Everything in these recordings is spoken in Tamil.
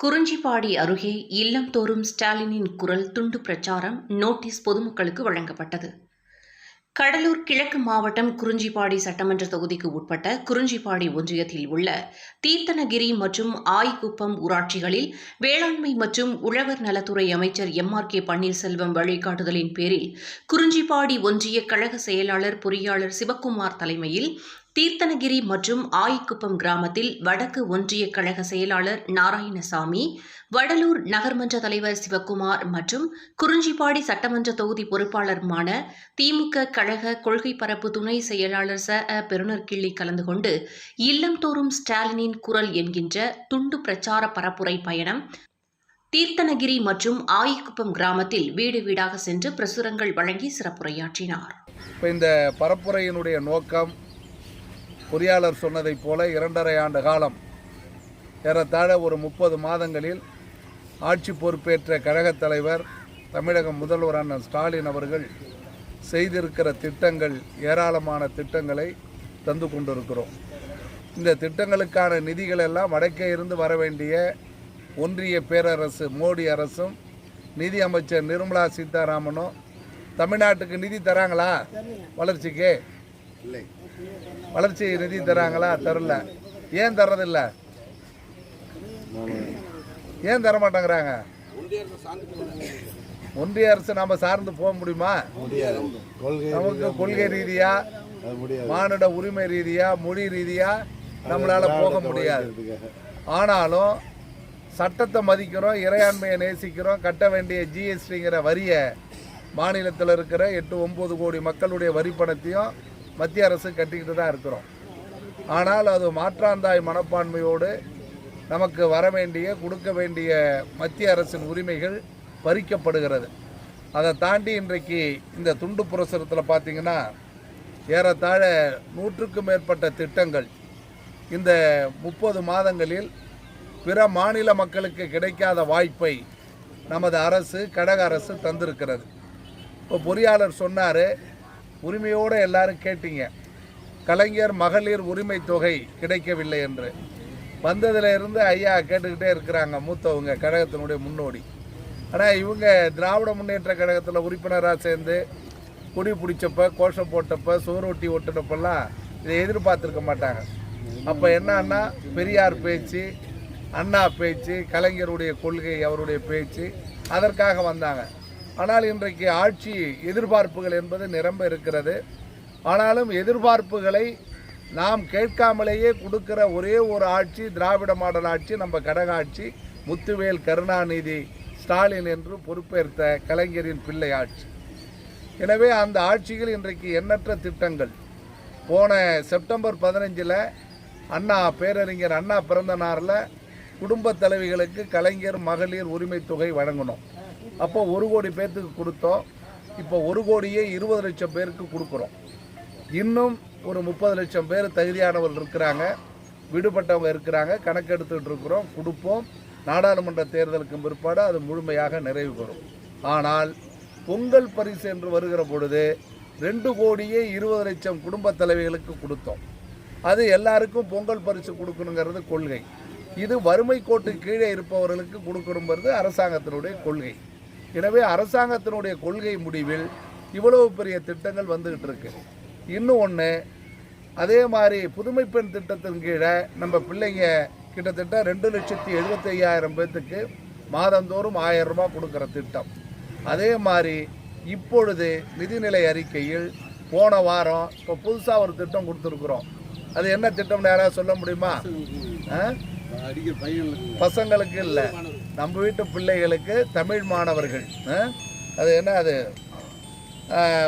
குறிஞ்சிப்பாடி அருகே இல்லம் தோறும் ஸ்டாலினின் குரல் துண்டு பிரச்சாரம் நோட்டீஸ் பொதுமக்களுக்கு வழங்கப்பட்டது. கடலூர் கிழக்கு மாவட்டம் குறிஞ்சிப்பாடி சட்டமன்ற தொகுதிக்கு உட்பட்ட குறிஞ்சிப்பாடி ஒன்றியத்தில் உள்ள தீர்த்தனகிரி மற்றும் ஆய்குப்பம் ஊராட்சிகளில் வேளாண்மை மற்றும் உழவர் நலத்துறை அமைச்சர் எம் ஆர் கே பன்னீர்செல்வம் வழிகாட்டுதலின் பேரில் குறிஞ்சிப்பாடி ஒன்றிய கழக செயலாளர் பொறியாளர் சிவக்குமார் தலைமையில் தீர்த்தனகிரி மற்றும் ஆயிக்குப்பம் கிராமத்தில் வடக்கு ஒன்றிய கழக செயலாளர் நாராயணசாமி வடலூர் நகர்மன்ற தலைவர் சிவக்குமார் மற்றும் குறிஞ்சிப்பாடி சட்டமன்ற தொகுதி பொறுப்பாளருமான திமுக கழக கொள்கை பரப்பு துணை செயலாளர் ச. அ. பெருநர்கிள்ளி கலந்து கொண்டு இல்லம்தோறும் ஸ்டாலினின் குரல் என்கின்ற துண்டு பிரச்சார பரப்புரை பயணம் தீர்த்தனகிரி மற்றும் ஆயிக்குப்பம் கிராமத்தில் வீடு வீடாக சென்று பிரசுரங்கள் வழங்கி சிறப்புரையாற்றினார். இப்போ இந்த பரப்புரையினுடைய நோக்கம் பொறியாளர் சொன்னதைப் போல இரண்டரை ஆண்டு காலம் ஏறத்தாழ ஒரு முப்பது மாதங்களில் ஆட்சி பொறுப்பேற்ற கழகத் தலைவர் தமிழக முதல்வர் அண்ணன் ஸ்டாலின் அவர்கள் செய்திருக்கிற திட்டங்கள் ஏராளமான திட்டங்களை தந்து கொண்டிருக்கிறோம். இந்த திட்டங்களுக்கான நிதிகள் எல்லாம் வடக்கே இருந்து வர வேண்டிய ஒன்றிய பேரரசு மோடி அரசும் நிதி அமைச்சர் நிர்மலா சீதாராமனும் தமிழ்நாட்டுக்கு நிதி தராங்களா வளர்ச்சிக்கு? இல்லை. வளர்ச்சி நிதி தராங்களா? தரல. ஏன் தர்றதில்ல? ஏன் தர மாட்டேங்கிறாங்க ஒன்றிய அரசு நாம சார்ந்து போக முடியுமா? நமக்கு கொள்கை ரீதியா மானிட உரிமை ரீதியா மொழி ரீதியா நம்மளால போக முடியாது. ஆனாலும் சட்டத்தை மதிக்கிறோம் இறையாண்மையை நேசிக்கிறோம் கட்ட வேண்டிய ஜிஎஸ்டிங்கிற வரியை மாநிலத்தில் இருக்கிற எட்டு ஒம்பது கோடி மக்களுடைய வரி பணத்தையும் மத்திய அரசு கட்டிக்கிட்டு தான் இருக்கிறோம். ஆனால் அது மாற்றாந்தாய் மனப்பான்மையோடு நமக்கு வர வேண்டிய கொடுக்க வேண்டிய மத்திய அரசின் உரிமைகள் பறிக்கப்படுகிறது. அதை தாண்டி இன்றைக்கு இந்த துண்டு புரசுரத்தில் பார்த்தீங்கன்னா ஏறத்தாழ நூற்றுக்கும் மேற்பட்ட திட்டங்கள் இந்த முப்பது மாதங்களில் பிற மாநில மக்களுக்கு கிடைக்காத வாய்ப்பை நமது அரசு கடக அரசு தந்திருக்கிறது. இப்போ பொறியாளர் சொன்னார் உரிமையோடு எல்லாரும் கேட்டீங்க. கலைஞர் மகளிர் உரிமை தொகை கிடைக்கவில்லை என்று. வந்ததுலேருந்து ஐயா கேட்டுக்கிட்டே இருக்கிறாங்க மூத்தவங்க கழகத்தினுடைய முன்னோடி. ஆனால் இவங்க திராவிட முன்னேற்ற கழகத்தில் உறுப்பினராக சேர்ந்து குடி பிடிச்சப்ப கோஷம் போட்டப்ப சோரொட்டி ஒட்டுனப்பெல்லாம் இதை எதிர்பார்த்துருக்க மாட்டாங்க. அப்போ என்னன்னா பெரியார் பேச்சு அண்ணா பேச்சு கலைஞருடைய கொள்கை அவருடைய பேச்சு அதற்காக வந்தாங்க. ஆனால் இன்றைக்கு ஆட்சி எதிர்பார்ப்புகள் என்பது நிரம்ப இருக்கிறது. ஆனாலும் எதிர்பார்ப்புகளை நாம் கேட்காமலேயே கொடுக்கிற ஒரே ஒரு ஆட்சி திராவிட மாடல் ஆட்சி நம்ம கடக ஆட்சி முத்துவேல் கருணாநிதி ஸ்டாலின் என்று பொறுப்பேற்ற கலைஞரின் பிள்ளை ஆட்சி. எனவே அந்த ஆட்சியில் இன்றைக்கு எண்ணற்ற திட்டங்கள். போன செப்டம்பர் பதினஞ்சில் அண்ணா பேரறிஞர் அண்ணா பிறந்த நாளில் குடும்ப தலைவிகளுக்கு கலைஞர் மகளிர் உரிமை தொகை வழங்கணும். அப்போ ஒரு கோடி பேர்த்துக்கு கொடுத்தோம். இப்போ ஒரு கோடியே இருபது லட்சம் பேருக்கு கொடுக்குறோம். இன்னும் ஒரு முப்பது லட்சம் பேர் தகுதியானவர்கள் இருக்கிறாங்க. விடுபட்டவங்க இருக்கிறாங்க. கணக்கெடுத்துட்டு இருக்கிறோம். கொடுப்போம். நாடாளுமன்ற தேர்தலுக்கு பிற்பாடு அது முழுமையாக நிறைவு பெறும். ஆனால் பொங்கல் பரிசு என்று வருகிற பொழுது ரெண்டு கோடியே இருபது லட்சம் குடும்ப தலைவிகளுக்கு கொடுத்தோம். அது எல்லாருக்கும் பொங்கல் பரிசு கொடுக்கணுங்கிறது கொள்கை. இது வறுமை கோட்டு கீழே இருப்பவர்களுக்கு கொடுக்கணுங்கிறது அரசாங்கத்தினுடைய கொள்கை. எனவே அரசாங்கத்தினுடைய கொள்கை முடிவில் இவ்வளவு பெரிய திட்டங்கள் வந்துகிட்டு இருக்கு. இன்னும் ஒன்று அதே மாதிரி புதுமை பெண் திட்டத்தின் கீழே நம்ம பிள்ளைங்க கிட்டத்தட்ட ரெண்டு லட்சத்தி எழுபத்தி ஐயாயிரம் பேர்த்துக்கு மாதந்தோறும் ஆயிரம் ரூபாய் கொடுக்குற திட்டம். அதே மாதிரி இப்பொழுது நிதிநிலை அறிக்கையில் போன வாரம் இப்போ புதுசாக ஒரு திட்டம் கொடுத்துருக்குறோம். அது என்ன திட்டம்னு யாராவது சொல்ல முடியுமா? பசங்களுக்கு இல்லை. நம்ம வீட்டு பிள்ளைகளுக்கு தமிழ் மாணவர்கள்? அது என்ன அது?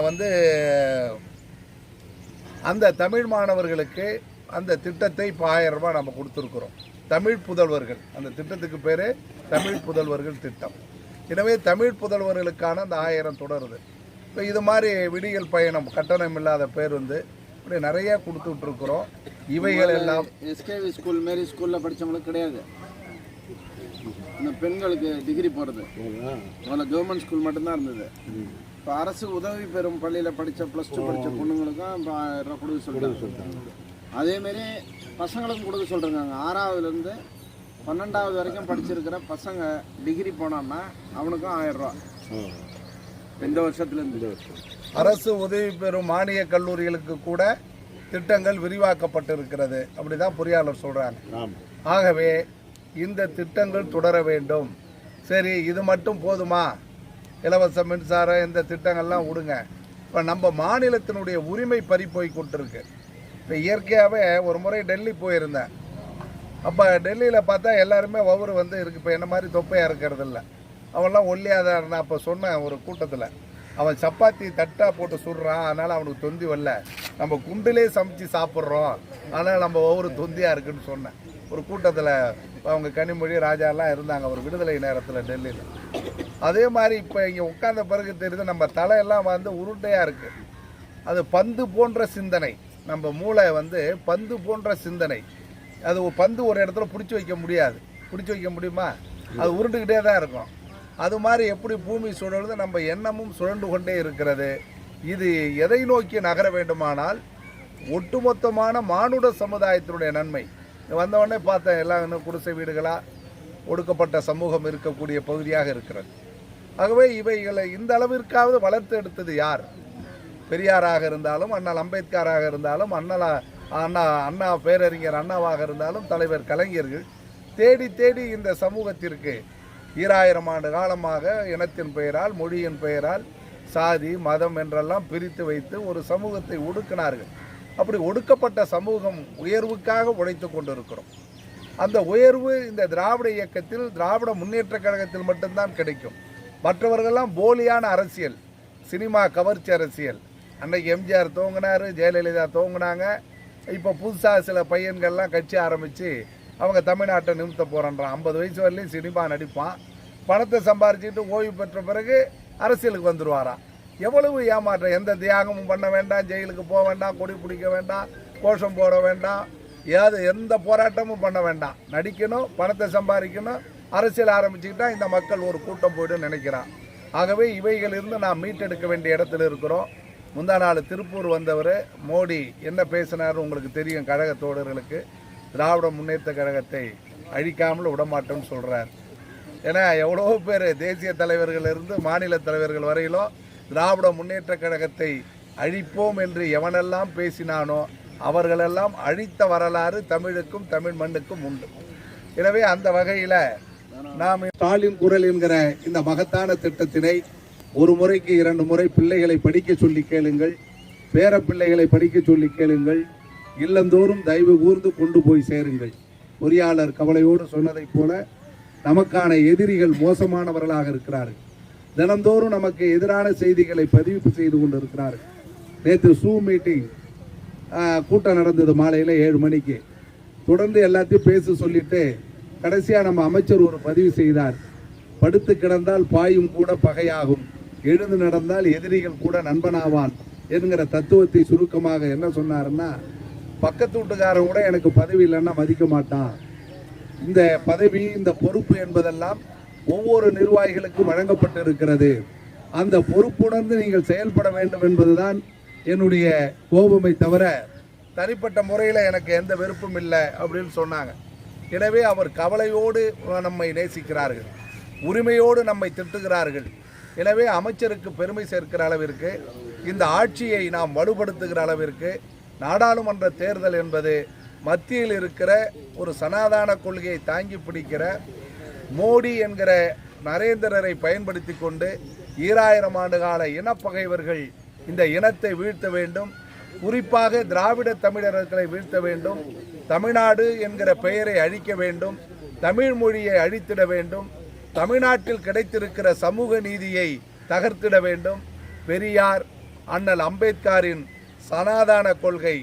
வந்து அந்த தமிழ் மாணவர்களுக்கு அந்த திட்டத்தை இப்போ ஆயிரம் ரூபாய் நம்ம கொடுத்துருக்குறோம். தமிழ் புதல்வர்கள் அந்த திட்டத்துக்கு பேர் தமிழ் புதல்வர்கள் திட்டம். எனவே தமிழ் புதல்வர்களுக்கான அந்த ஆயிரம் தொடருது. இப்போ இது மாதிரி விடியல் பயணம் கட்டணம் இல்லாத பேருந்து இப்படி நிறைய கொடுத்துட்ருக்குறோம். இவைகள் எல்லாம் எஸ்கேவி ஸ்கூல் மாரி ஸ்கூலில் படித்தவங்களுக்கு கிடையாது. இந்த பெண்களுக்கு டிகிரி போகிறது முதல்ல கவர்மெண்ட் ஸ்கூல் மட்டும்தான் இருந்தது. இப்போ அரசு உதவி பெறும் பள்ளியில் படித்த ப்ளஸ் டூ படித்த பொண்ணுங்களுக்கும் இப்போ ஆயிரம் ரூபா கொடுக்க சொல்லிட்டாங்க. அதேமாரி பசங்களுக்கும் கொடுக்க சொல்கிறாங்க ஆறாவதுலேருந்து பன்னெண்டாவது வரைக்கும் படிச்சிருக்கிற பசங்க டிகிரி போனான்னா அவனுக்கும் ஆயிரம் ரூபா இந்த வருஷத்துலேருந்து அரசு உதவி பெறும் மானிய கல்லூரிகளுக்கு கூட திட்டங்கள் விரிவாக்கப்பட்டிருக்கிறது. அப்படிதான் பொறியாளர் சொல்றாங்க. ஆமாம் ஆகவே இந்த திட்டங்கள் தொடர வேண்டும். சரி இது மட்டும் போதுமா? இலவச மின்சாரம் இந்த திட்டங்கள்லாம் விடுங்க. இப்போ நம்ம மாநிலத்தினுடைய உரிமை பறி போய் கொண்டிருக்கு. இப்போ இயற்கையாகவே ஒரு முறை டெல்லி போயிருந்தேன். அப்போ டெல்லியில் பார்த்தா எல்லாருமே ஒவ்வொரு வந்து இருக்கு. இப்போ என்ன மாதிரி தொப்பையாக இருக்கிறது இல்லை. அவன்லாம் ஒல்லியாக தான் இருந்தான். அப்போ சொன்னேன் ஒரு கூட்டத்தில். அவன் சப்பாத்தி தட்டாக போட்டு சுடுறான். அதனால் அவனுக்கு தொந்தி வரல. நம்ம குண்டிலே சமைச்சு சாப்பிட்றோம். அதனால் நம்ம ஒவ்வொரு தொந்தியாக இருக்குன்னு சொன்னேன். ஒரு கூட்டத்தில் அவங்க கனிமொழி ராஜாலாம் இருந்தாங்க ஒரு விடுதலை நேரத்தில் டெல்லியில். அதே மாதிரி இப்போ இங்கே உட்கார்ந்த பிறகு தெரியுது நம்ம தலையெல்லாம் வந்து உருண்டையாக இருக்குது அது பந்து போன்ற சிந்தனை. நம்ம மூளை வந்து பந்து போன்ற சிந்தனை. அது ஒரு பந்து ஒரு இடத்துல பிடிச்சி வைக்க முடியாது. பிடிச்சி வைக்க முடியுமா? அது உருண்டுக்கிட்டே தான் இருக்கும். அது மாதிரி எப்படி பூமி சுழலுது நம்ம எண்ணமும் சுழண்டு கொண்டே இருக்கிறது. இது எதை நோக்கி நகர வேண்டுமானால் ஒட்டுமொத்தமான மானுட சமுதாயத்தினுடைய நன்மை. வந்த உடனே பார்த்தேன் எல்லாம் இன்னும் குடிசை வீடுகளாக ஒடுக்கப்பட்ட சமூகம் இருக்கக்கூடிய பகுதியாக இருக்கிறது. ஆகவே இவைகளை இந்த அளவிற்காவது வளர்த்து எடுத்தது யார்? பெரியாராக இருந்தாலும் அண்ணல் அம்பேத்கராக இருந்தாலும் அண்ணலா அண்ணா அண்ணா பேரறிஞர் அண்ணாவாக இருந்தாலும் தலைவர் கலைஞர்கள் தேடி தேடி இந்த சமூகத்திற்கு ஈராயிரம் ஆண்டு காலமாக இனத்தின் பெயரால் மொழியின் பெயரால் சாதி மதம் என்றெல்லாம் பிரித்து வைத்து ஒரு சமூகத்தை ஒடுக்கினார்கள். அப்படி ஒடுக்கப்பட்ட சமூகம் உயர்வுக்காக உழைத்து கொண்டிருக்கிறோம். அந்த உயர்வு இந்த திராவிட இயக்கத்தில் திராவிட முன்னேற்ற கழகத்தில் மட்டும்தான் கிடைக்கும். மற்றவர்கள்லாம் போலியான அரசியல் சினிமா கவர்ச்சி அரசியல். அன்னைக்கு எம்ஜிஆர் தோங்கினார் ஜெயலலிதா தோங்கினாங்க. இப்போ புதுசாக சில பையன்கள்லாம் கட்சி ஆரம்பித்து அவங்க தமிழ்நாட்டை நிமித்த போகிறான்றான் ஐம்பது வயசு வரலையும் சினிமா நடிப்பான். பணத்தை சம்பாரிச்சுட்டு ஓய்வு பெற்ற பிறகு அரசியலுக்கு வந்துடுவாராம் எவ்வளவு ஏமாற்றம்? எந்த தியாகமும் பண்ண வேண்டாம் ஜெயிலுக்கு போக வேண்டாம் கொடி பிடிக்க வேண்டாம் கோஷம் போட வேண்டாம் ஏது எந்த போராட்டமும் பண்ண வேண்டாம். நடிக்கணும் பணத்தை சம்பாதிக்கணும் அரசியல் ஆரம்பிச்சுக்கிட்டா இந்த மக்கள் ஒரு கூட்டம் போய்டும் நினைக்கிறான். ஆகவே இவைகளிலிருந்து நாம் மீட்டெடுக்க வேண்டிய இடத்துல இருக்கிறோம். முந்தா நாள் திருப்பூர் வந்தவர் மோடி என்ன பேசினார் உங்களுக்கு தெரியும் கழக தோழர்களுக்கு. திராவிட முன்னேற்ற கழகத்தை அழிக்காமல் விடமாட்டோம்னு சொல்கிறார் ஏன்னா எவ்வளோ பேர் தேசிய தலைவர்கள் இருந்து மாநில தலைவர்கள் வரையிலும் திராவிட முன்னேற்ற கழகத்தை அழிப்போம் என்று எவனெல்லாம் பேசினானோ அவர்களெல்லாம் அழித்த வரலாறு தமிழுக்கும் தமிழ் மண்ணுக்கும் உண்டு. எனவே அந்த வகையில் நாம் ஸ்டாலின் குரல் என்கிற இந்த மகத்தான திட்டத்தினை ஒரு முறைக்கு இரண்டு முறை பிள்ளைகளை படிக்க சொல்லி கேளுங்கள் பேர பிள்ளைகளை படிக்க சொல்லி கேளுங்கள் இல்லந்தோறும் தயவு கூர்ந்து கொண்டு போய் சேருங்கள். பொறியாளர் கவலையோடு சொன்னதைப் போல நமக்கான எதிரிகள் மோசமானவர்களாக இருக்கிறார்கள். தினந்தோறும் நமக்கு எதிரான செய்திகளை பதிவு செய்து கொண்டிருக்கிறார்கள் நேற்று சூ மீட்டிங் கூட்டம் நடந்தது மாலையில் ஏழு மணிக்கு. தொடர்ந்து எல்லாத்தையும் பேச சொல்லிட்டு கடைசியாக நம்ம அமைச்சர் ஒரு பதிவு செய்தார். படுத்து கிடந்தால் பாயும் கூட பகையாகும். எழுந்து நடந்தால் எதிரிகள் கூட நண்பனாவான் என்கிற தத்துவத்தை சுருக்கமாக என்ன சொன்னாருன்னா பக்கத்து வீட்டுக்காரன் கூட எனக்கு பதவி இல்லைன்னா மதிக்க மாட்டான். இந்த பதவி இந்த பொறுப்பு என்பதெல்லாம் ஒவ்வொரு நிர்வாகிகளுக்கும் வழங்கப்பட்டிருக்கிறது. அந்த பொறுப்புணர்ந்து நீங்கள் செயல்பட வேண்டும் என்பதுதான் என்னுடைய கோபமை தவிர தனிப்பட்ட முறையில் எனக்கு எந்த வெறுப்பும் இல்லை அப்படின்னு சொன்னாங்க. எனவே அவர் கவலையோடு நம்மை நேசிக்கிறார்கள். உரிமையோடு நம்மை திட்டுகிறார்கள். எனவே அமைச்சருக்கு பெருமை சேர்க்கிற அளவிற்கு இந்த ஆட்சியை நாம் வலுப்படுத்துகிற அளவிற்கு நாடாளுமன்ற தேர்தல் என்பது மத்தியில் இருக்கிற ஒரு சனாதான கொள்கையை தாங்கி பிடிக்கிற மோடி என்கிற நரேந்திரரை பயன்படுத்தி கொண்டு ஈராயிரம் ஆண்டு கால இனப்பகைவர்கள் இந்த இனத்தை வீழ்த்த வேண்டும். குறிப்பாக திராவிட தமிழர்களை வீழ்த்த வேண்டும். தமிழ்நாடு என்கிற பெயரை அழிக்க வேண்டும். தமிழ் மொழியை அழித்திட வேண்டும். தமிழ்நாட்டில் கிடைத்திருக்கிற சமூக நீதியை தகர்த்திட வேண்டும். பெரியார் அண்ணல் அம்பேத்கரின் சனாதான கொள்கை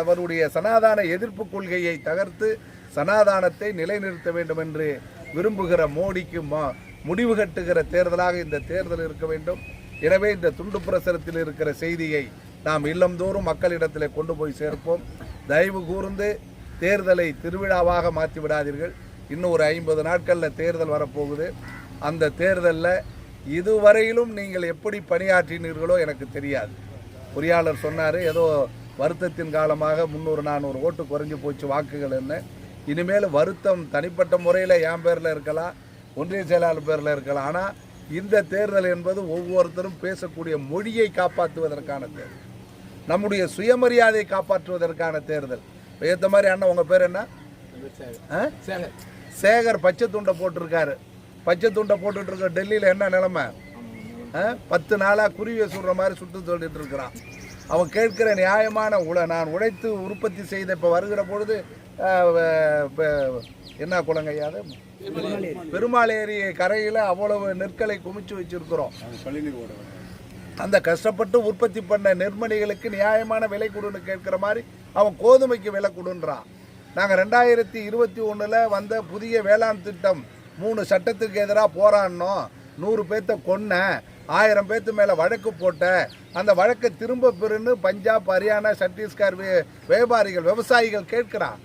அவருடைய சனாதான எதிர்ப்பு கொள்கையை தகர்த்து சனாதானத்தை நிலைநிறுத்த வேண்டும் என்று விரும்புகிற மோடிக்கு மா- முடிவு கட்டுகிற தேர்தலாக இந்த தேர்தல் இருக்க வேண்டும். எனவே இந்த துண்டு பிரசரத்தில் இருக்கிற செய்தியை நாம் இல்லந்தோறும் மக்களிடத்தில் கொண்டு போய் சேர்ப்போம். தயவு கூர்ந்து தேர்தலை திருவிழாவாக மாற்றி விடாதீர்கள். இன்னும் ஒரு ஐம்பது நாட்களில் தேர்தல் வரப்போகுது. அந்த தேர்தலில் இதுவரையிலும் நீங்கள் எப்படி பணியாற்றினீர்களோ எனக்கு தெரியாது. பொறியாளர் சொன்னார் ஏதோ வருத்தத்தின் காலமாக முந்நூறு நானூறு ஓட்டு குறைஞ்சி போச்சு வாக்குகள் என்ன? இனிமேல் வருத்தம் தனிப்பட்ட முறையில் என் பேரில் இருக்கலாம் ஒன்றிய செயலாளர் பேரில் இருக்கலாம். ஆனால் இந்த தேர்தல் என்பது ஒவ்வொருத்தரும் பேசக்கூடிய மொழியை காப்பாற்றுவதற்கான தேர்தல். நம்முடைய சுயமரியாதையை காப்பாற்றுவதற்கான தேர்தல். ஏற்ற மாதிரி அண்ணன் உங்கள் பேர் என்ன? ஆ? சேகர் பச்சை துண்டை போட்டிருக்காரு. பச்சை துண்டை போட்டுட்டு இருக்க டெல்லியில் என்ன நிலமை? ஆ? பத்து நாளாக குருவியை சுடுற மாதிரி சுட்டு சொல்லிட்டு இருக்கிறான். அவன் கேட்கிற நியாயமான உழ நான் உழைத்து உற்பத்தி செய்த இப்போ வருகிற பொழுது என்ன வ- ப- பெருமாளேரி கரையில் அவ்வளவு நெற்களை குமிச்சு வச்சிருக்கிறோம். அந்த கஷ்டப்பட்டு உற்பத்தி பண்ண நெற்மணிகளுக்கு நியாயமான விலை கொடுன்னு கேட்குற மாதிரி அவன் கோதுமைக்கு விலை கொடுன்றான் நாங்கள் ரெண்டாயிரத்தி இருபத்தி ஒன்றில் வந்த புதிய வேளாண் திட்டம் மூணு சட்டத்துக்கு எதிராக போராடினோம். நூறு பேர்த்த கொன்ன ஆயிரம் பேர்த்து மேலே வழக்கு போட்ட அந்த வழக்கை திரும்ப பெறுன்னு பஞ்சாப் ஹரியானா சத்தீஸ்கர் வியாபாரிகள் விவசாயிகள் கேட்குறான்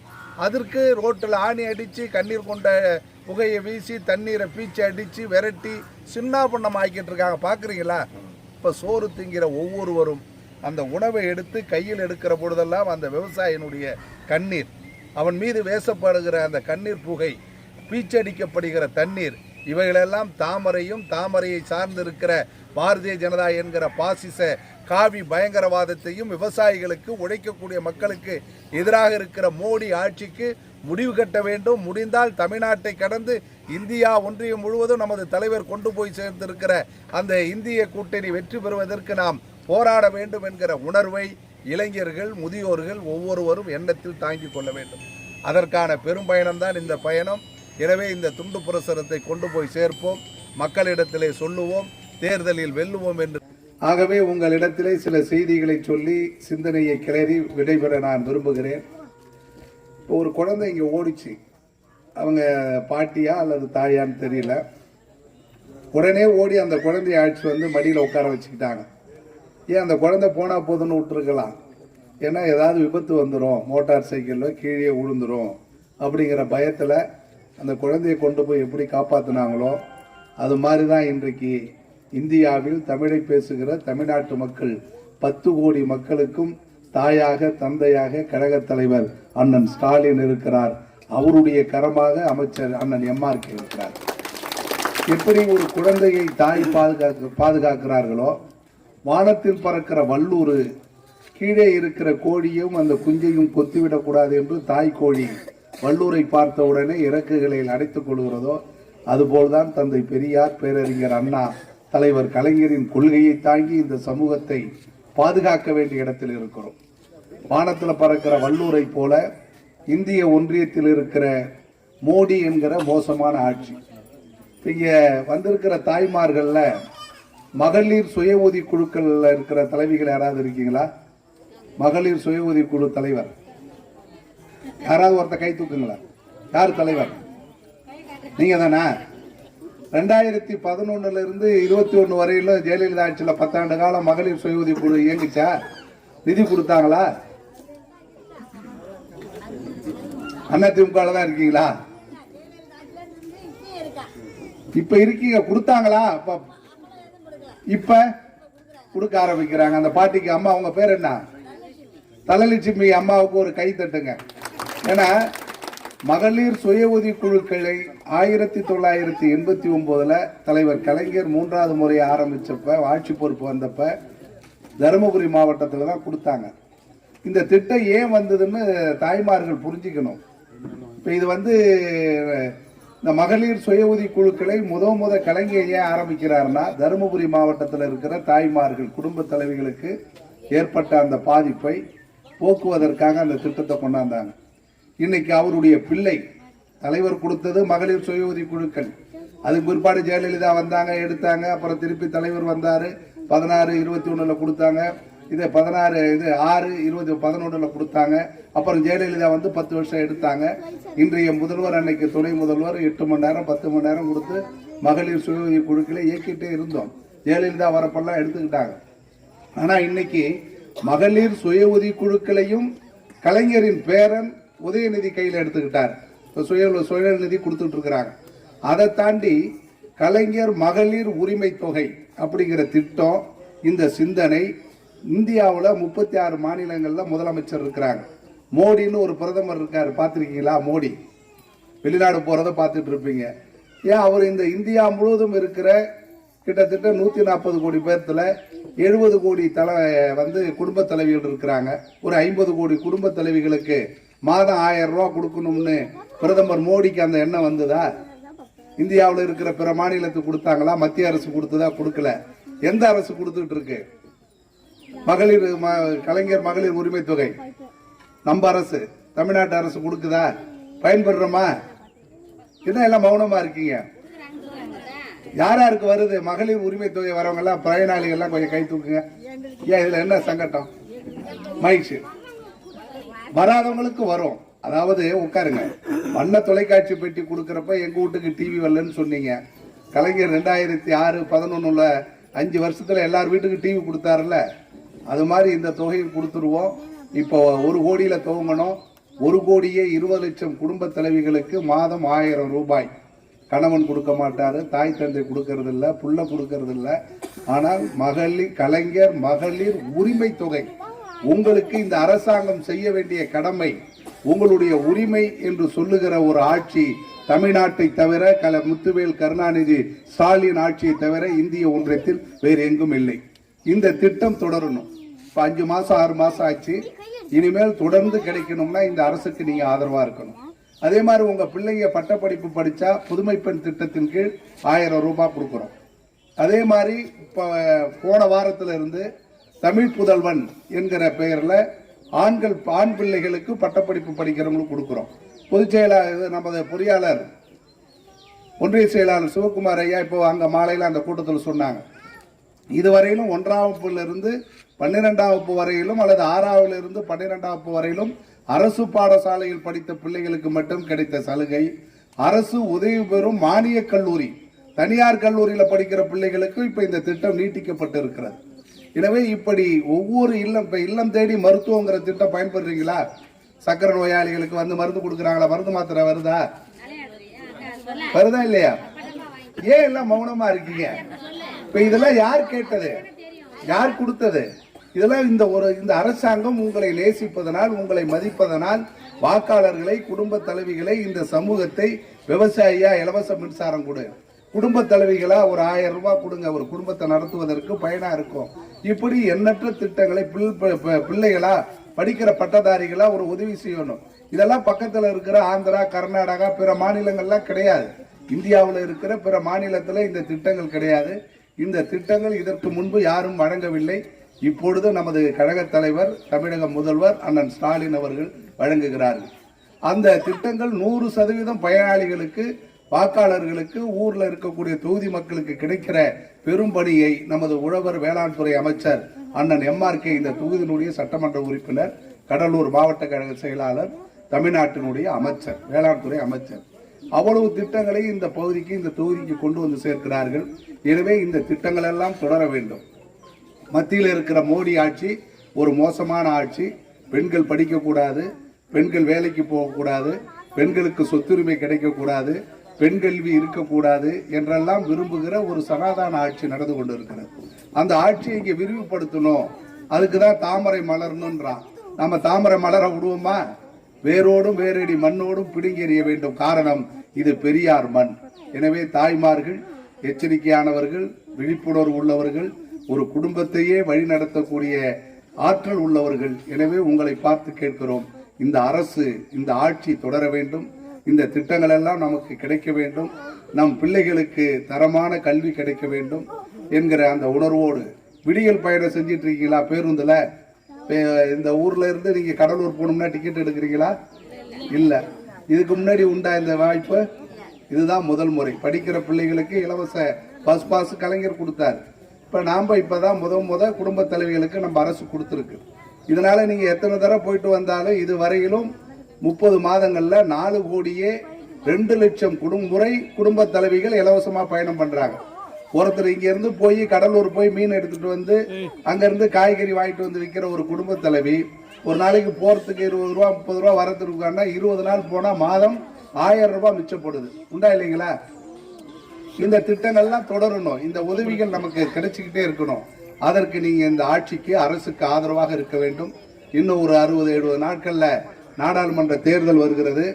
அதற்கு ரோட்டில் ஆணி அடித்து கண்ணீர் கொண்ட புகையை வீசி தண்ணீரை பீச்சி அடித்து விரட்டி சின்ன பண்ணம் ஆக்கிட்டு இருக்காங்க. பார்க்குறீங்களா? இப்போ சோறு திங்கிற ஒவ்வொருவரும் அந்த உணவை எடுத்து கையில் எடுக்கிற பொழுதெல்லாம் அந்த விவசாயினுடைய கண்ணீர் அவன் மீது வேசப்படுகிற அந்த கண்ணீர் புகை பீச்சடிக்கப்படுகிற தண்ணீர் இவைகளெல்லாம் தாமரையும் தாமரையை சார்ந்திருக்கிற பாரதிய ஜனதா என்கிற பாசிச காவி பயங்கரவாதத்தையும் விவசாயிகளுக்கு உழைக்கக்கூடிய மக்களுக்கு எதிராக இருக்கிற மோடி ஆட்சிக்கு முடிவு கட்ட வேண்டும். முடிந்தால் தமிழ்நாட்டை கடந்து இந்தியா ஒன்றியம் முழுவதும் நமது தலைவர் கொண்டு போய் சேர்ந்திருக்கிற அந்த இந்திய கூட்டணி வெற்றி பெறுவதற்கு நாம் போராட வேண்டும் என்கிற உணர்வை இளைஞர்கள் முதியோர்கள் ஒவ்வொருவரும் எண்ணத்தில் தாங்கிக் கொள்ள வேண்டும். அதற்கான பெரும் பயணம்தான் இந்த பயணம். எனவே இந்த துண்டு பிரசுரத்தை கொண்டு போய் சேர்ப்போம். மக்களிடத்திலே சொல்லுவோம். தேர்தலில் வெல்லுவோம் என்று ஆகவே உங்களிடத்திலே சில செய்திகளை சொல்லி சிந்தனையை கிளறி விடைபெற நான் விரும்புகிறேன். இப்போ ஒரு குழந்தை இங்கே ஓடிச்சு. அவங்க பாட்டியா அல்லது தாயான்னு தெரியல. உடனே ஓடி அந்த குழந்தைய அழைச்சி வந்து மடியில் உட்கார வச்சுக்கிட்டாங்க. ஏன் அந்த குழந்தை போனால் போதுன்னு விட்டுருக்கலாம். ஏன்னா ஏதாவது விபத்து வந்துடும் மோட்டார் சைக்கிளில் கீழே விழுந்துரும். அப்படிங்கிற பயத்தில் அந்த குழந்தையை கொண்டு போய் எப்படி காப்பாற்றினாங்களோ அது மாதிரி தான் இன்றைக்கு இந்தியாவில் தமிழை பேசுகிற தமிழ்நாட்டு மக்கள் பத்து கோடி மக்களுக்கும் தாயாக தந்தையாக கழகத் தலைவர் அண்ணன் ஸ்டாலின் இருக்கிறார். அவருடைய கரமாக அமைச்சர் அண்ணன் எம்ஆர்கே இருக்கிறார். எப்படி ஒரு குழந்தையை தாய் பாதுகாக்க பாதுகாக்கிறார்களோ வானத்தில் பறக்கிற வல்லூர் கீழே இருக்கிற கோழியும் அந்த குஞ்சையும் கொத்திவிடக்கூடாது என்று தாய் கோழி வல்லூரை பார்த்த உடனே இறக்குகளை அடைத்துக் கொள்கிறதோ அதுபோல்தான் தந்தை பெரியார் பேரறிஞர் அண்ணா தலைவர் கலைஞரின் கொள்கையை தாங்கி இந்த சமூகத்தை பாதுகாக்க வேண்டிய இடத்தில் இருக்கிறோம். வானத்தில் பறக்கிற வல்லூரை போல இந்திய ஒன்றியத்தில் இருக்கிற மோடி என்கிற மோசமான ஆட்சி. இங்கே வந்திருக்கிற தாய்மார்களில் மகளிர் சுய உதவி குழுக்களில் இருக்கிற தலைவிகள் யாராவது இருக்கீங்களா? மகளிர் சுய உதவி குழு தலைவர். யாராவது ஒருத்த கை தூக்குங்களா? யார் தலைவர்? நீங்க தானே ரெண்டாயிரத்தி பதினொன்னுல இருந்து இருபத்தி ஒன்று வரையிலும் ஜெயலலிதா ஆட்சியில் பத்தாண்டு காலம் மகளிர் சுய உதவி குழு இயங்குச்சா? நிதி கொடுத்தாங்களா? அதிமுக தான் இருக்கீங்களா? இப்ப இருக்கீங்க கொடுத்தாங்களா? இப்ப கொடுக்க ஆரம்பிக்கிறாங்க. அந்த பாட்டிக்கு அம்மா அவங்க பேர் என்ன? தலலட்சுமி அம்மாவுக்கு ஒரு கை தட்டுங்க. ஏன்னா மகளிர் சுய உதவி குழுக்களை ஆயிரத்தி தொள்ளாயிரத்தி எண்பத்தி ஒன்பதுல தலைவர் கலைஞர் மூன்றாவது முறை ஆரம்பிச்சப்ப ஆட்சி பொறுப்பு வந்தப்ப தருமபுரி மாவட்டத்தில் தான் கொடுத்தாங்க. இந்த திட்டம் ஏன் வந்ததுன்னு தாய்மார்கள் புரிஞ்சுக்கணும். இப்போ இது வந்து இந்த மகளிர் சுய உதவி குழுக்களை முத முத கலைஞர் ஏன் ஆரம்பிக்கிறாருன்னா தருமபுரி மாவட்டத்தில் இருக்கிற தாய்மார்கள் குடும்ப தலைவிகளுக்கு ஏற்பட்ட அந்த பாதிப்பை போக்குவதற்காக அந்த திட்டத்தை கொண்டாந்தாங்க. இன்னைக்கு அவருடைய பிள்ளை தலைவர் கொடுத்தது மகளிர் சுய உதவி குழுக்கள். அதுக்கு பிற்பாடு ஜெயலலிதா வந்தாங்க எடுத்தாங்க அப்புறம் திருப்பி தலைவர் வந்தாரு. பதினாறு இருபத்தி ஒண்ணுல கொடுத்தாங்க. இது பதினாறு இது ஆறு இருபது பதினொன்றுல கொடுத்தாங்க. அப்புறம் ஜெயலலிதா வந்து பத்து வருஷம் எடுத்தாங்க. இன்றைய முதல்வர் அன்னைக்கு துணை முதல்வர் எட்டு மணி நேரம் பத்து மணி நேரம் கொடுத்து மகளிர் சுய உதவி குழுக்களை இயக்கிட்டே இருந்தோம். ஜெயலலிதா வரப்பெல்லாம் எடுத்துக்கிட்டாங்க. ஆனா இன்னைக்கு மகளிர் சுய உதவி குழுக்களையும் கலைஞரின் பேரன் உதயநிதி கையில் எடுத்துக்கிட்டார். இப்போ சுய சுயநிதி கொடுத்துட்டு இருக்கிறாங்க அதை தாண்டி கலைஞர் மகளிர் உரிமை தொகை அப்படிங்கிற திட்டம் இந்த சிந்தனை இந்தியாவில் முப்பத்தி ஆறு மாநிலங்களில் முதலமைச்சர் இருக்கிறாங்க. மோடின்னு ஒரு பிரதமர் இருக்கார். பார்த்துருக்கீங்களா? மோடி. வெளிநாடு போகிறத பார்த்துட்டு இருப்பீங்க ஏன் அவர் இந்த இந்தியா முழுவதும் இருக்கிற கிட்டத்தட்ட நூற்றி நாற்பது கோடி பேர்த்தில் எழுபது கோடி தலை வந்து குடும்ப தலைவிகள் இருக்கிறாங்க. ஒரு ஐம்பது கோடி குடும்ப தலைவிகளுக்கு மாதம் ஆயிரம் ரூபா கொடுக்கணும்னு பிரதமர் மோடிக்கு அந்த எண்ணம் வந்ததா? இந்தியாவில் இருக்கிற பிற மாநிலத்துக்கு கொடுத்தாங்களா? மத்திய அரசு கொடுத்ததா? கொடுக்கல. எந்த அரசு கொடுத்துட்டு இருக்கு? மகளிர் கலைஞர் மகளிர் உரிமை தொகை. நம்ம அரசு. தமிழ்நாட்டு அரசு கொடுக்குதா? பயன்படுறோமா? என்ன எல்லாம் மௌனமா இருக்கீங்க? யார் யாருக்கு வருது? மகளிர் உரிமை தொகை வரவங்க எல்லாம் பயனாளிகள் எல்லாம் கொஞ்சம் கை தூக்குங்க. ஏன் இதுல என்ன சங்கட்டம் மகிழ்ச்சி வராதவங்களுக்கு வரும். அதாவது உட்காருங்க. வண்ண தொலைக்காட்சி பெட்டி கொடுக்குறப்ப எங்கள் வீட்டுக்கு டிவி வரலன்னு சொன்னீங்க. கலைஞர் ரெண்டாயிரத்தி ஆறு பதினொன்னுல அஞ்சு வருஷத்தில் எல்லார் வீட்டுக்கு டிவி கொடுத்தாருல்ல. அது மாதிரி இந்த தொகையை கொடுத்துருவோம். இப்போ ஒரு கோடியில் துவங்கணும். ஒரு கோடியே இருபது லட்சம் குடும்ப தலைவிகளுக்கு மாதம் ஆயிரம் ரூபாய். கணவன் கொடுக்க மாட்டார் தாய் தந்தை கொடுக்கறது இல்ல புள்ள கொடுக்கறது இல்லை ஆனால் மகளிர் கலைஞர் மகளிர் உரிமை தொகை. உங்களுக்கு இந்த அரசாங்கம் செய்ய வேண்டிய கடமை உங்களுடைய உரிமை என்று சொல்லுகிற ஒரு ஆட்சி தமிழ்நாட்டை தவிர கல முத்துவேல் கருணாநிதி ஸ்டாலின் ஆட்சியை தவிர இந்திய ஒன்றியத்தில் வேறு எங்கும் இல்லை. இந்த திட்டம் தொடரணும். இப்போ அஞ்சு மாதம் ஆறு மாதம் ஆச்சு. இனிமேல் தொடர்ந்து கிடைக்கணும்னா இந்த அரசுக்கு நீங்கள் ஆதரவாக இருக்கணும். அதே மாதிரி உங்கள் பிள்ளைங்க பட்டப்படிப்பு படித்தா புதுமை பெண் திட்டத்தின் கீழ் ஆயிரம் ரூபாய் கொடுக்குறோம். அதே மாதிரி இப்போ போன வாரத்துல இருந்து தமிழ் புதல்வன் என்கிற பெயரில் ஆண்கள் ஆண் பிள்ளைகளுக்கு பட்டப்படிப்பு படிக்கிறவங்களுக்கு கொடுக்குறோம். பொதுச் செயலாளர் நமது பொறியாளர் ஒன்றிய செயலாளர் சிவகுமார் ஐயா இப்போ அங்கே மாலையில் அந்த கூட்டத்தில் சொன்னாங்க. இதுவரையிலும் ஒன்றாம் வகுப்பிலிருந்து பன்னிரெண்டாம் வகுப்பு வரையிலும் அல்லது ஆறாவிலிருந்து பன்னிரெண்டாம் வகுப்பு வரையிலும் அரசு பாடசாலையில் படித்த பிள்ளைகளுக்கு மட்டும் கிடைத்த சலுகை அரசு உதவி பெறும் மானிய கல்லூரி தனியார் கல்லூரியில் படிக்கிற பிள்ளைகளுக்கு இப்போ இந்த திட்டம் நீட்டிக்கப்பட்டு இருக்கிறது எனவே இப்படி ஒவ்வொரு இல்லம் இப்ப இல்லம் தேடி மருத்துவங்கிற திட்டம் பயன்படுறீங்களா? சக்கரை நோயாளிகளுக்கு வந்து மருந்து கொடுக்குறாங்களா? மருந்து மாத்திரை வருதா? வருதா இல்லையா? ஏன் எல்லாம் மௌனமா இருக்கீங்க? இப்ப இதெல்லாம் யார் கேட்டது? யார் கொடுத்தது? இதெல்லாம் இந்த ஒரு இந்த அரசாங்கம் உங்களை நேசிப்பதனால் உங்களை மதிப்பதனால் வாக்காளர்களை குடும்ப தலைவிகளை இந்த சமூகத்தை விவசாயியா இலவச மின்சாரம் கொடு. குடும்ப தலைவிகளா ஒரு ஆயிரம் ரூபாய் கொடுங்க. ஒரு குடும்பத்தை நடத்துவதற்கு பயனா இருக்கும். இப்படி எண்ணற்ற திட்டங்களை பிள்ளைகளா படிக்கிற பட்டதாரிகளா ஒரு உதவி செய்யணும். இதெல்லாம் பக்கத்துல இருக்கிற ஆந்திரா கர்நாடகா பிற மாநிலங்கள்லாம் கிடையாது. இந்தியாவில் இருக்கிற பிற மாநிலத்தில் இந்த திட்டங்கள் கிடையாது. இந்த திட்டங்கள் இதற்கு முன்பு யாரும் வழங்கவில்லை. இப்பொழுது நமது கழக தலைவர் தமிழக முதல்வர் அண்ணன் ஸ்டாலின் அவர்கள் வழங்குகிறார்கள். அந்த திட்டங்கள் நூறு சதவீதம் பயனாளிகளுக்கு வாக்காளர்களுக்கு ஊர்ல இருக்கக்கூடிய தொகுதி மக்களுக்கு கிடைக்கிற பெரும்பணியை நமது உழவர் வேளாண் துறை அமைச்சர் அண்ணன் எம்ஆர்கே இந்த தொகுதியினுடைய சட்டமன்ற உறுப்பினர் கடலூர் மாவட்ட கழக செயலாளர் தமிழ்நாட்டினுடைய அமைச்சர் வேளாண் துறை அமைச்சர். அவ்வளவு திட்டங்களை இந்த பகுதிக்கு இந்த தொகுதிக்கு கொண்டு வந்து சேர்க்கிறார்கள். எனவே இந்த திட்டங்கள் எல்லாம் தொடர வேண்டும். மத்தியில் இருக்கிற மோடி ஆட்சி ஒரு மோசமான ஆட்சி. பெண்கள் படிக்கக்கூடாது பெண்கள் வேலைக்கு போகக்கூடாது பெண்களுக்கு சொத்துரிமை கிடைக்கக்கூடாது. பெண் கல்வி இருக்கக்கூடாது என்றெல்லாம் விரும்புகிற ஒரு சனாதான ஆட்சி நடந்து கொண்டிருக்கிறது. அந்த ஆட்சியை இங்கே விரிவுபடுத்தணும். அதுக்கு தான் தாமரை மலரணுன்றான் நம்ம தாமரை மலர விடுவோமா? வேரோடும் வேரடி மண்ணோடும் பிடுங்கெறிய வேண்டும். காரணம் இது பெரியார் மண். எனவே தாய்மார்கள் எச்சரிக்கையானவர்கள் விழிப்புணர்வு உள்ளவர்கள் ஒரு குடும்பத்தையே வழிநடத்தக்கூடிய ஆற்றல் உள்ளவர்கள். எனவே உங்களை பார்த்து கேட்கிறோம் இந்த அரசு இந்த ஆட்சி தொடர வேண்டும். இந்த திட்டங்கள் எல்லாம் நமக்கு கிடைக்க வேண்டும். நம் பிள்ளைகளுக்கு தரமான கல்வி கிடைக்க வேண்டும் என்கிற அந்த உணர்வோடு விடியல் பயணம் செஞ்சிட்டு இருக்கீங்களா பேருந்துல இந்த ஊர்ல இருந்து நீங்க கடலூர் போகணும்னா டிக்கெட் எடுக்கிறீங்களா? இல்ல. இதுக்கு முன்னாடி உண்டா இந்த வாய்ப்பு? இதுதான் முதல் முறை. படிக்கிற பிள்ளைகளுக்கு இலவச பஸ் பாஸ் கலைஞர் கொடுத்தாரு. இப்ப நாம இப்பதான் முத முத குடும்ப தலைவிகளுக்கு நம்ம அரசு கொடுத்துருக்கு. இதனால நீங்க எத்தனை தடவை போயிட்டு வந்தாலும் இது வரையிலும் முப்பது மாதங்களில் நாலு கோடியே ரெண்டு லட்சம் குடும்பமுறை குடும்ப தலைவிகள் இலவசமாக பயணம் பண்ணுறாங்க ஒருத்தர் இங்கேருந்து போய் கடலூர் போய் மீன் எடுத்துகிட்டு வந்து அங்கேருந்து காய்கறி வாங்கிட்டு வந்து விற்கிற ஒரு குடும்ப தலைவி ஒரு நாளைக்கு போகிறதுக்கு இருபது ரூபா முப்பது ரூபா வரதுக்கான இருபது நாள் போனால் மாதம் ஆயிரம் ரூபாய் மிச்சப்படுது. உண்டா இல்லைங்களா? இந்த திட்டங்கள்லாம் தொடரணும். இந்த உதவிகள் நமக்கு கிடைச்சிக்கிட்டே இருக்கணும். அதற்கு நீங்கள் இந்த ஆட்சிக்கு அரசுக்கு ஆதரவாக இருக்க வேண்டும். இன்னும் ஒரு அறுபது எழுபது நாட்களில் நாடாளுமன்ற தேர்தல் வருகிறது.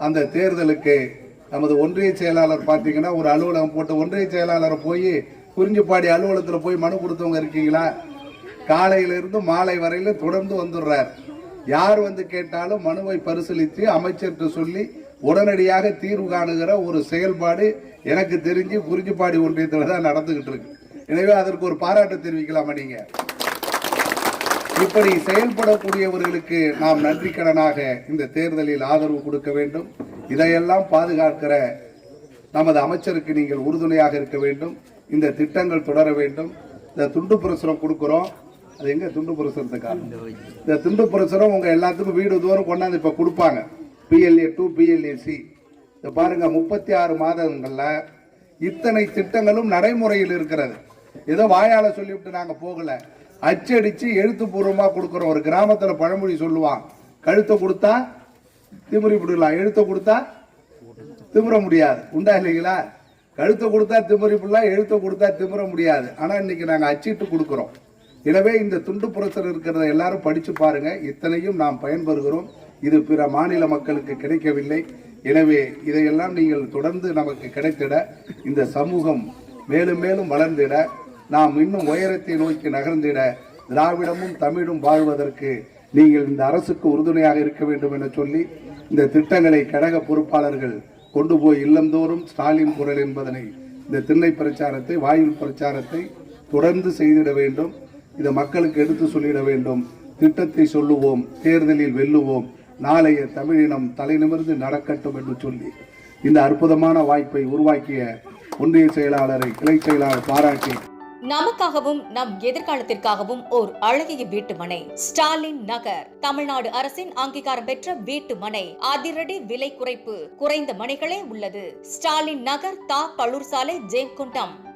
அந்த தேர்தலுக்கு நமது ஒன்றிய செயலாளர் பார்த்தீங்கன்னா ஒரு அலுவலகம் போட்டு ஒன்றிய செயலாளரை போய் குறிஞ்சிப்பாடி அலுவலகத்தில் போய் மனு கொடுத்தவங்க இருக்கீங்களா? காலையிலிருந்து மாலை வரையில தொடர்ந்து வந்துடுறார். யார் வந்து கேட்டாலும் மனுவை பரிசீலித்து அமைச்சர்கிட்ட சொல்லி உடனடியாக தீர்வு காணுகிற ஒரு செயல்பாடு எனக்கு தெரிஞ்சு குறிஞ்சிப்பாடி ஒன்றியத்தில் தான் நடந்துகிட்டு இருக்கு. எனவே அதற்கு ஒரு பாராட்டு தெரிவிக்கலாமா நீங்கள் இப்படி செயல்படக்கூடியவர்களுக்கு நாம் நன்றி கடனாக இந்த தேர்தலில் ஆதரவு கொடுக்க வேண்டும். இதையெல்லாம் பாதுகாக்கிற நமது அமைச்சருக்கு நீங்கள் உறுதுணையாக இருக்க வேண்டும். இந்த திட்டங்கள் தொடர வேண்டும். இந்த துண்டு பிரசுரம் கொடுக்குறோம். அது எங்க துண்டு பிரசுரத்துக்கா? இந்த துண்டு பிரசுரம் உங்க எல்லாத்துக்கும் வீடு தோறும் கொண்டாந்து இப்ப கொடுப்பாங்க. பிஎல்ஏ டூ பிஎல்ஏ சி இதை பாருங்க முப்பத்தி ஆறு மாதங்கள்ல இத்தனை திட்டங்களும் நடைமுறையில் இருக்கிறது. ஏதோ வாயால சொல்லிவிட்டு நாங்க போகல. அச்சடிச்சு எழுத்துப்பூர்வமாக கொடுக்குறோம் ஒரு கிராமத்தில் பழமொழி சொல்லுவான். கழுத்தை கொடுத்தா திமுறி விடலாம் எழுத்தை கொடுத்தா திமிர முடியாது. உண்டா இல்லைங்களா? கழுத்தை கொடுத்தா திமுறி பிள்ளை எழுத்தை கொடுத்தா திமிர முடியாது. ஆனால் இன்னைக்கு நாங்கள் அச்சிட்டு கொடுக்குறோம். எனவே இந்த துண்டு புரசர் இருக்கிறத எல்லாரும் படித்து பாருங்க. இத்தனையும் நாம் பயன்பெறுகிறோம். இது பிற மாநில மக்களுக்கு கிடைக்கவில்லை. எனவே இதையெல்லாம் நீங்கள் தொடர்ந்து நமக்கு கிடைத்திட இந்த சமூகம் மேலும் மேலும் வளர்ந்திட நாம் இன்னும் உயரத்தை நோக்கி நகர்ந்திட திராவிடமும் தமிழும் வாழ்வதற்கு நீங்கள் இந்த அரசுக்கு உறுதுணையாக இருக்க வேண்டும் என சொல்லி இந்த திட்டங்களை கழக பொறுப்பாளர்கள் கொண்டு போய் இல்லந்தோறும் ஸ்டாலின் குரல் என்பதனை இந்த திண்ணை பிரச்சாரத்தை வாயில் பிரச்சாரத்தை தொடர்ந்து செய்திட வேண்டும். இதை மக்களுக்கு எடுத்து சொல்லிட வேண்டும். திட்டத்தை சொல்லுவோம் தேர்தலில் வெல்லுவோம். நாளைய தமிழினம் தலைநிமிர்ந்து நடக்கட்டும் என்று சொல்லி இந்த அற்புதமான வாய்ப்பை உருவாக்கிய ஒன்றிய செயலாளரை கிளை செயலாளர் பாராட்டி நமக்காகவும் நம் எதிர்காலத்திற்காகவும் ஓர் அழகிய வீட்டு மனை ஸ்டாலின் நகர். தமிழ்நாடு அரசின் அங்கீகாரம் பெற்ற வீட்டு மனை அதிரடி விலை குறைப்பு குறைந்த மனைகளே உள்ளது. ஸ்டாலின் நகர் தா. பள்ளூர் சாலை ஜெயங்கொண்டம்.